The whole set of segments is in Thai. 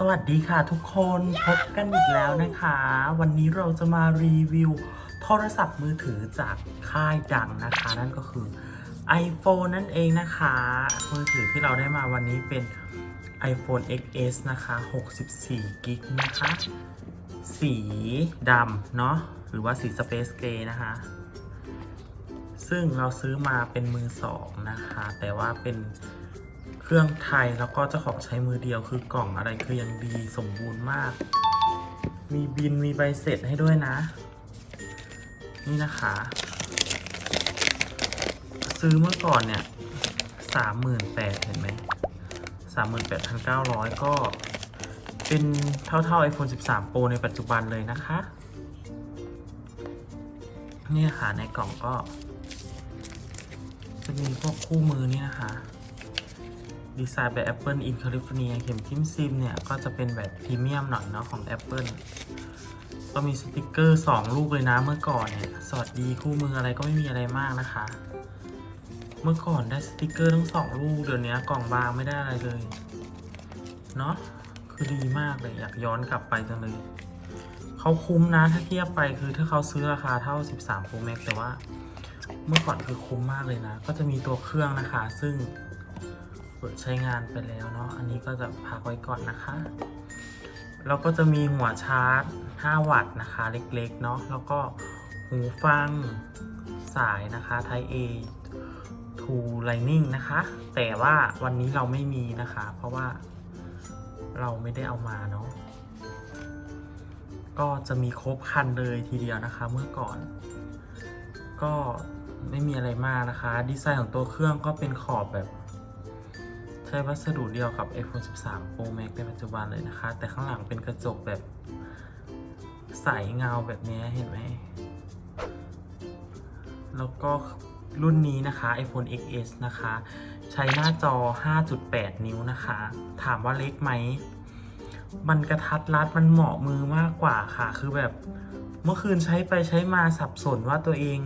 สวัสดีค่ะทุกคนพบกันอีกแล้วนะคะ วันนี้เราจะมารีวิวโทรศัพท์มือถือจากค่ายดังนะคะ นั่นก็คือ iPhone นั่นเองนะคะ มือถือที่เราได้มาวันนี้เป็น iPhone XS นะคะ64กิกนะคะ สีดำเนาะหรือว่าสี Space Gray นะคะ ซึ่งเราซื้อมาเป็นมือสองนะคะ แต่ว่าเป็น เครื่องไทยแล้วก็เจ้าของใช้มือเดียวคือกล่องอะไรคือยังดีสมบูรณ์มาก มีบินมีใบเสร็จให้ด้วยนะ นี่นะคะ ซื้อเมื่อก่อนเนี่ยสามหมื่นแปดเห็นไหมสามหมื่นแปดพันเก้าร้อยก็เป็นเท่าๆ iPhone 13 Pro ในปัจจุบันเลยนะคะ นี่ค่ะในกล่องก็ จะมีพวกคู่มือนี่นะคะ ดีไซน์แบบ Apple in California เข็มทิมซิมเนี่ย ก็จะเป็นแบบพรีเมียมหน่อยเนาะของ Apple ก็มีสติกเกอร์ 2 ลูกเลยนะเมื่อก่อนเนี่ยสวัสดีคู่มืออะไรก็ไม่มีอะไรมากนะคะ เมื่อก่อนได้สติกเกอร์ทั้งสองลูก เดี๋ยวนี้กล่องบางไม่ได้อะไรเลย เนาะคือดีมากเลยอยากย้อนกลับไปจังเลยเขาคุ้มนะถ้าเทียบไปคือถ้าเขาซื้อราคาเท่า 13 Pro Max แต่ว่า เมื่อก่อนคือคุ้มมากเลยนะ ก็จะมีตัวเครื่องนะคะ ซึ่ง เปิดใช้งานไปแล้วเนาะ อันนี้ก็จะพักไว้ก่อนนะคะ แล้วก็จะมีหัวชาร์จ 5 วัตต์นะคะ เล็กๆ เนาะ แล้วก็หูฟังสายนะคะ Type A to Lightning นะคะ แต่ว่าวันนี้เราไม่มีนะคะ เพราะว่าเราไม่ได้เอามาเนาะ ก็จะมีครบคันเลยทีเดียวนะคะ เมื่อก่อน ก็ไม่มีอะไรมากนะคะ ดีไซน์ของตัวเครื่องก็เป็นขอบแบบ ใช้วัสดุเดียวกับ iPhone 13 Pro Max ในปัจจุบันเลยนะคะ แต่ข้างหลังเป็นกระจกแบบใสเงาแบบนี้เห็นไหม แล้วก็รุ่นนี้นะคะ iPhone XS นะคะ ใช้หน้าจอ 5.8 นิ้วนะคะ ถามว่าเล็กไหม มันกระทัดรัดมันเหมาะมือมากกว่าค่ะ คือแบบเมื่อคืนใช้ไปใช้มาสับสนว่าตัวเอง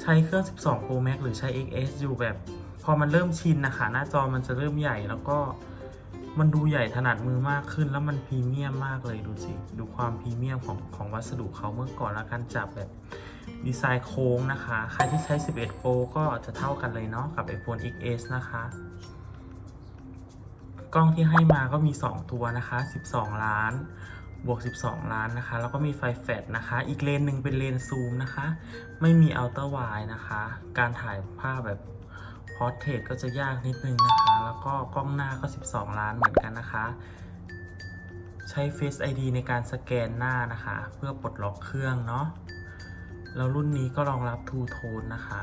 ใช้เครื่อง 12 Pro Max หรือใช้ XS อยู่แบบ อมันเริ่มชินนะคะ หน้าจอมันจะเริ่มใหญ่แล้วก็มันดูใหญ่ถนัดมือมากขึ้น แล้วมันพรีเมียมมากเลยดูสิ ดูความพรีเมียมของของวัสดุเขาเมื่อก่อนแล้วการจับแบบดีไซน์โค้งนะคะ ใครที่ใช้ 11 Pro ก็จะเท่ากันเลยเนาะกับ iPhone XS นะคะ กล้องที่ให้มาก็มี 2 ตัวนะคะ 12 ล้าน บวก 12 ล้านนะคะ แล้วก็มีไฟแฟลชนะคะ อีกเลนหนึ่งเป็นเลนซูมนะคะ ไม่มีอัลตร้าไวนะคะ การถ่ายภาพแบบ พอร์เทรตก็จะยากนิดนึงนะคะ แล้วก็กล้องหน้าก็ 12 ล้านเหมือนกันนะคะ ใช้ Face ID ในการสแกนหน้านะคะ เพื่อปลดล็อกเครื่องเนาะแล้วรุ่นนี้ก็รองรับ Two Tone นะคะ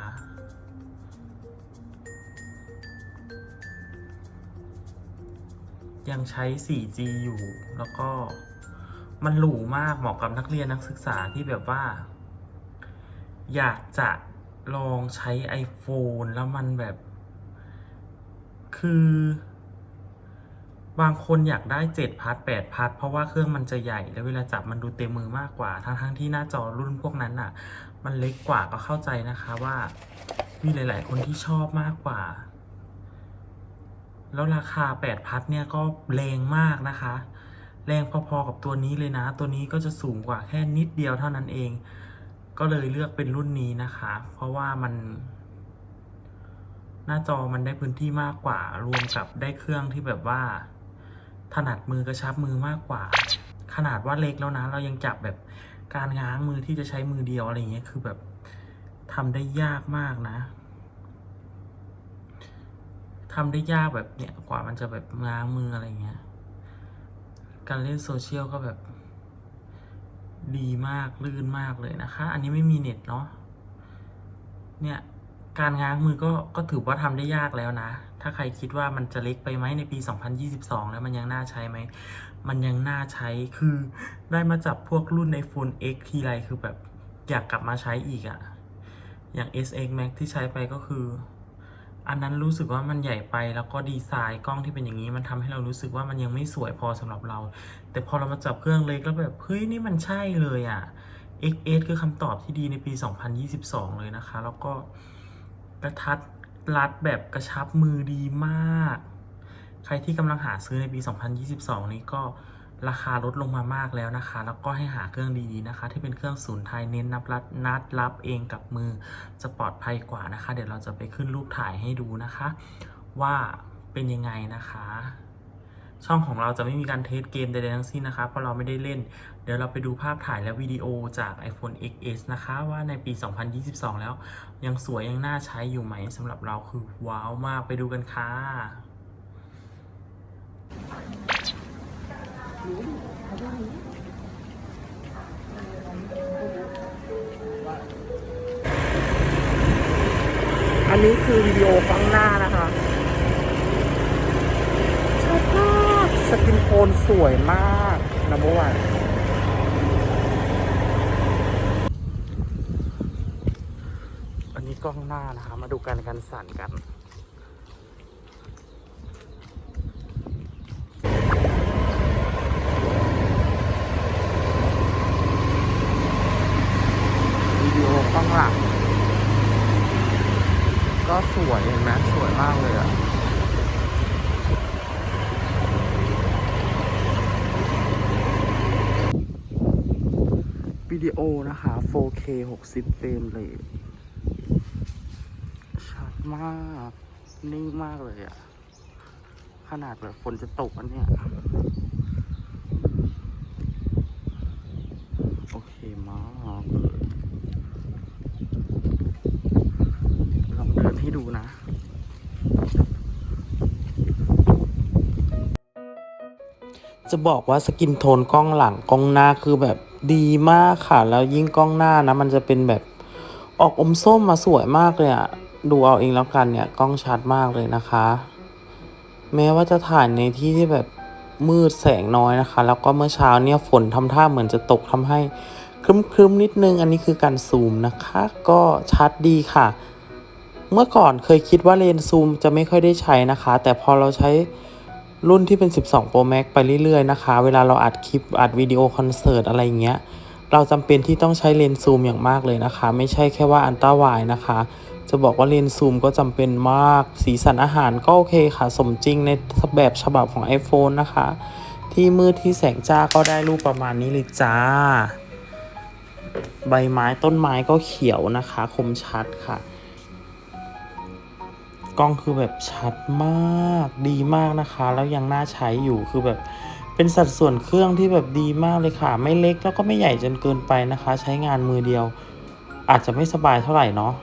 ยังใช้ 4G อยู่ แล้วก็มันหรูมากเหมาะกับนักเรียนนักศึกษาที่แบบว่า อยากจะลองใช้ iPhone แล้วมันแบบ คือ บางคนอยากได้7พัท8พัทเพราะว่าเครื่องมันจะใหญ่แล้วเวลาจับมันดูเต็มมือมากกว่า ทั้งทั้งที่หน้าจอรุ่นพวกนั้นอะ มันเล็กกว่าก็เข้าใจนะคะว่ามีหลาย ๆ คนที่ชอบมากกว่า แล้วราคา8พัทเนี่ยก็แรงมากนะคะ แรงพอ ๆ กับตัวนี้เลยนะ ตัวนี้ก็จะสูงกว่าแค่นิดเดียวเท่านั้นเอง ก็เลยเลือกเป็นรุ่นนี้นะคะ เพราะว่ามัน หน้าจอมันได้พื้นที่มากกว่า รวมกับได้เครื่องที่แบบว่า ถนัดมือกระชับมือมากกว่า ขนาดว่าเล็กแล้วนะ เรายังจับแบบการง้างมือที่จะใช้มือเดียวอะไรอย่างเงี้ยคือแบบทำได้ยากมากนะทำได้ยากแบบเนี้ยกว่ามันจะแบบง้างมืออะไรเงี้ย การเล่นโซเชียลก็แบบ ดีมากลื่นมากเลยนะคะ อันนี้ไม่มีเน็ตเนาะเนี่ย การง้างมือก็ก็ถือว่าทำได้ยากแล้วนะ ถ้าใครคิดว่ามันจะเล็กไปไหมในปี 2022 แล้วมันยังน่าใช้ไหม มันยังน่าใช้ คือได้มาจับพวกรุ่น iPhone X ทีไรคือแบบอยากกลับมาใช้อีกอะอย่าง SX Max ที่ใช้ไปก็คือ อันนั้นรู้สึกว่ามันใหญ่ไปแล้วก็ดีไซน์กล้องที่เป็นอย่างนี้มันทำให้เรารู้สึกว่ามันยังไม่สวยพอสำหรับเรา แต่พอเรามาจับเครื่องเล็กแล้วแบบเฮ้ยนี่มันใช่เลยอะ่ะ XS คือคำตอบที่ดีในปี 2022 เลยนะคะ แล้วก็ กระทัดรัดแบบกระชับมือดีมาก ใครที่กำลังหาซื้อในปี 2022 นี้ก็ราคาลดลงมามากแล้วนะคะ แล้วก็ให้หาเครื่องดีๆนะคะ ที่เป็นเครื่องศูนย์ไทยเน้นนับรัดนัดรับเองกับมือจะปลอดภัยกว่านะคะ เดี๋ยวเราจะไปขึ้นรูปถ่ายให้ดูนะคะ ว่าเป็นยังไงนะคะ ช่องของเราจะไม่มีการเทสเกมใดๆทั้งสิ้นนะคะเพราะเราไม่ได้เล่น เดี๋ยวเราไปดูภาพถ่ายและวิดีโอจาก iPhone XS นะคะว่าในปี 2022 แล้ว ยังสวยยังน่าใช้อยู่ไหมสำหรับเราคือว้าวมากไปดูกันค่ะอันนี้คือวิดีโอกล้งหน้านะคะชัดมาก สกินโทนสวยมากนะเมื่อวานอันนี้กล้องหน้านะคะ มาดูการกันสั่นกันวิดีโอกล้องหลังก็สวยเห็นไหมสวยมากเลยอะ วิดีโอนะคะ 4K 60 เฟรมเลยชัดมาก นิ่งมากเลยอะขนาดแบบฝนจะตกอันเนี้ยโอเคมากเลยลองเดินให้ดูนะจะบอกว่าสกินโทนกล้องหลังกล้องหน้าคือแบบ ดีมากค่ะ แล้วยิ่งกล้องหน้านะ มันจะเป็นแบบออกอมส้มมาสวยมากเลยอะดูเอาเองแล้วกันเนี่ยกล้องชัดมากเลยนะคะ แม้ว่าจะถ่ายในที่ที่แบบมืดแสงน้อยนะคะ แล้วก็เมื่อเช้าเนี่ยฝนทำท่าเหมือนจะตกทำให้ครึ้มๆนิดนึง อันนี้คือการซูมนะคะ ก็ชัดดีค่ะ เมื่อก่อนเคยคิดว่าเลนส์ซูมจะไม่ค่อยได้ใช้นะคะ แต่พอเราใช้ รุ่นที่เป็น 12 Pro Max ไปเรื่อยๆนะคะ เวลาเราอัดคลิปอัดวิดีโอคอนเสิร์ตอะไรเงี้ย เราจำเป็นที่ต้องใช้เลนส์ซูมอย่างมากเลยนะคะ ไม่ใช่แค่ว่าอันต้าไวนะคะ จะบอกว่าเลนส์ซูมก็จำเป็นมาก สีสันอาหารก็โอเคค่ะ สมจริงในแบบฉบับของ iPhone นะคะ ที่มืดที่แสงจ้าก็ได้รูปประมาณนี้เลยจ้า ใบไม้ต้นไม้ก็เขียวนะคะ คมชัดค่ะ กล้องคือแบบชัดมากดีมากนะคะ แล้วยังน่าใช้อยู่คือแบบเป็นสัดส่วนเครื่องที่แบบดีมากเลยค่ะ ไม่เล็กแล้วก็ไม่ใหญ่จนเกินไปนะคะ ใช้งานมือเดียว อาจจะไม่สบายเท่าไหร่เนาะ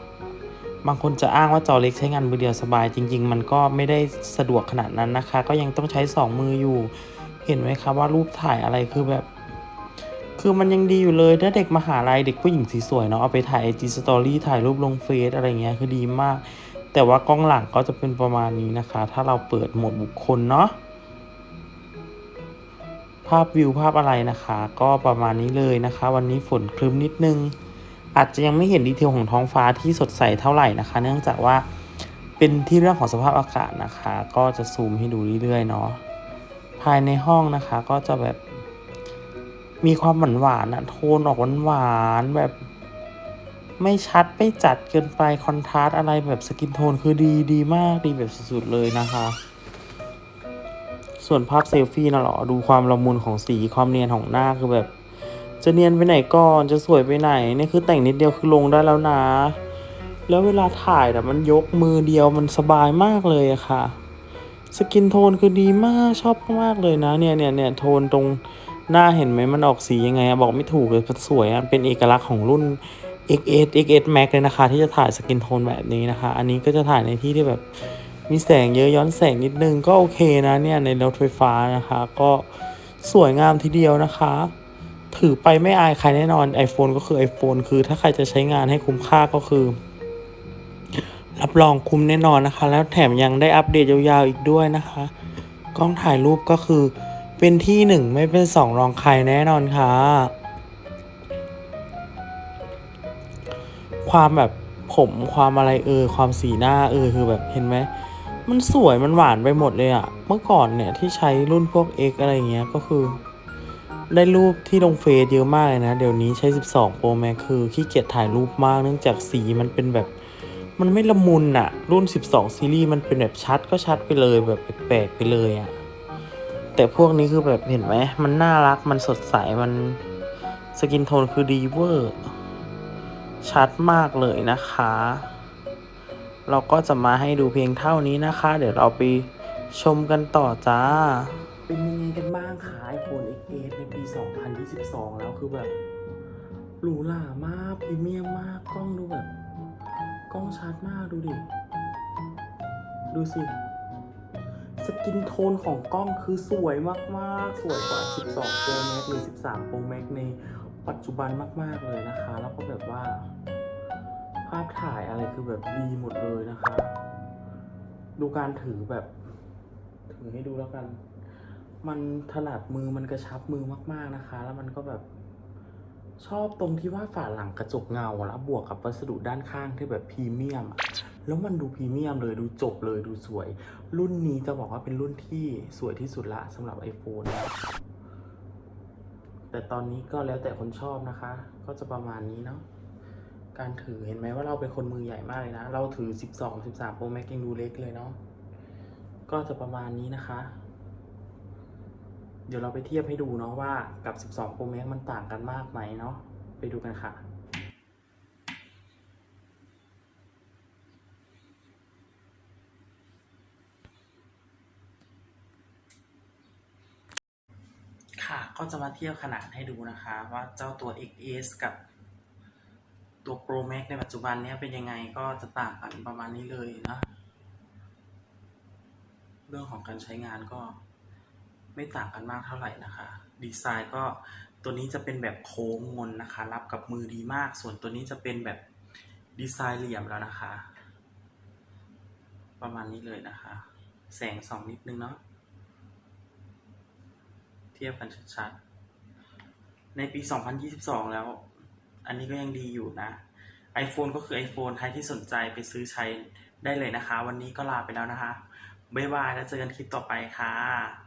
บางคนจะอ้างว่าจอเล็กใช้งานมือเดียวสบาย จริง ๆ มันก็ไม่ได้สะดวกขนาดนั้นนะคะ ก็ยังต้องใช้สองมืออยู่ เห็นไหมคะว่ารูปถ่ายอะไรคือแบบ คือมันยังดีอยู่เลยถ้าเด็กมหาลัยเด็กผู้หญิงสีสวยเนาะเอาไปถ่ายไอจีสตอรี่ถ่ายรูปลงเฟซอะไรเงี้ยคือดีมาก แต่ว่ากล้องหลังก็จะเป็นประมาณนี้นะคะ ถ้าเราเปิดโหมดบุคคลเนาะภาพวิวภาพอะไรนะคะ ก็ประมาณนี้เลยนะคะ วันนี้ฝนครึ้มนิดนึง อาจจะยังไม่เห็นดีเทลของท้องฟ้าที่สดใสเท่าไหร่นะคะ เนื่องจากว่าเป็นที่เรื่องของสภาพอากาศนะคะ ก็จะซูมให้ดูเรื่อยๆเนาะภายในห้องนะคะก็จะแบบมีความหวานหวานอะโทนออกหวานหวานแบบ ไม่ชัดไม่จัดเกินไปคอนทราสต์อะไรแบบสกินโทนคือดีดีมากดีแบบสุดๆเลยนะคะ ส่วนภาพเซลฟี่นะเหรอดูความละมุนของสีความเนียนของหน้าคือแบบ จะเนียนไปไหนก่อนจะสวยไปไหนนี่คือแต่งนิดเดียวคือลงได้แล้วนะ แล้วเวลาถ่ายแต่มันยกมือเดียวมันสบายมากเลยอะค่ะ สกินโทนคือดีมากชอบมากเลยนะเนี่ยเนี่ยเนี่ยโทนตรงหน้าเห็นไหมมันออกสียังไงอะบอกไม่ถูกเลยสวยอะเป็นเอกลักษณ์ของรุ่น XS XS Max เลยนะคะ ที่จะถ่ายสกินโทนแบบนี้นะคะ อันนี้ก็จะถ่ายในที่ที่แบบมีแสงเยอะย้อนแสงนิดนึงก็โอเคนะเนี่ยในรถไฟฟ้านะคะ ก็สวยงามทีเดียวนะคะ ถือไปไม่อายใครแน่นอน iPhone ก็คือ iPhone คือถ้าใครจะใช้งานให้คุ้มค่าก็คือ รับรองคุ้มแน่นอนนะคะ แล้วแถมยังได้อัปเดตยาวๆอีกด้วยนะคะ กล้องถ่ายรูปก็คือเป็นที่หนึ่งไม่เป็นสองรองใครแน่นอนค่ะ ความแบบผมความอะไรเออ ความสีหน้าเออคือแบบเห็นไหมมันสวยมันหวานไปหมดเลยอะเมื่อก่อนเนี่ยที่ใช้รุ่นพวก X อะไรเงี้ยก็คือ ได้รูปที่ลงเฟซเยอะมากเลยนะ เดี๋ยวนี้ใช้ 12 Pro Max คือขี้เกียจถ่ายรูปมากเนื่องจากสีมันเป็นแบบ มันไม่ละมุนอะรุ่น 12 ซีรีส์มันเป็นแบบชัดก็ชัดไปเลยแบบแปลกๆไปเลยอะแต่พวกนี้คือแบบเห็นไหมมันน่ารักมันสดใสมันสกินโทนคือดีเวอร์ ชัดมากเลยนะคะ เราก็จะมาให้ดูเพียงเท่านี้นะคะ เดี๋ยวเราไปชมกันต่อจ้า เป็นยังไงกันบ้างคะ iPhone XS ในปี 2022 แล้วคือแบบหรูหรามากพรีเมียมมากกล้องดูแบบ กล้องชัดมากดูดิ ดูสิ สกินโทนของกล้องคือสวยมาก ๆ สวยกว่า 12 Pro Max หรือ 13 Pro Max ใน ปัจจุบันมาก ๆเลยนะคะ แล้วก็แบบว่า ภาพถ่ายอะไรคือแบบดีหมดเลยนะคะ ดูการถือแบบ ถือให้ดูแล้วกัน มันถนัดมือมันกระชับมือมาก ๆนะคะ แล้วมันก็แบบชอบตรงที่ว่าฝาหลังกระจกเงาแล้วบวกกับวัสดุด้านข้างที่แบบพรีเมียมอะแล้วมันดูพรีเมียมเลยดูจบเลยดูสวย รุ่นนี้จะบอกว่าเป็นรุ่นที่สวยที่สุดละสำหรับ iPhone นะ แต่ตอนนี้ก็แล้วแต่คนชอบนะคะ ก็จะประมาณนี้เนาะการถือเห็นไหมว่าเราเป็นคนมือใหญ่มากเลยนะ เราถือ 12 13 Pro Max ยังดูเล็กเลยเนาะก็จะประมาณนี้นะคะ เดี๋ยวเราไปเทียบให้ดูเนาะว่ากับ 12 Pro Max มันต่างกันมากไหมเนาะไปดูกันค่ะ ค่ะ ก็จะมาเทียบขนาดให้ดูนะคะว่าเจ้าตัว XS กับตัว Pro Max ในปัจจุบันนี้เป็นยังไงก็จะต่างกันประมาณนี้เลยนะ เรื่องของการใช้งานก็ไม่ต่างกันมากเท่าไหร่นะคะ ดีไซน์ก็ตัวนี้จะเป็นแบบโค้งมนนะคะ รับกับมือดีมาก ส่วนตัวนี้จะเป็นแบบดีไซน์เหลี่ยมแล้วนะคะ ประมาณนี้เลยนะคะ แสงสองนิดนึงเนาะ ทียบกันชัดๆ ในปี 2022 แล้ว อันนี้ก็ยังดีอยู่นะ iPhone ก็คือ iPhone ใครที่สนใจไปซื้อใช้ได้เลยนะคะ วันนี้ก็ลาไปแล้วนะคะ บ๊ายบาย แล้วเจอกันคลิปต่อไปค่ะ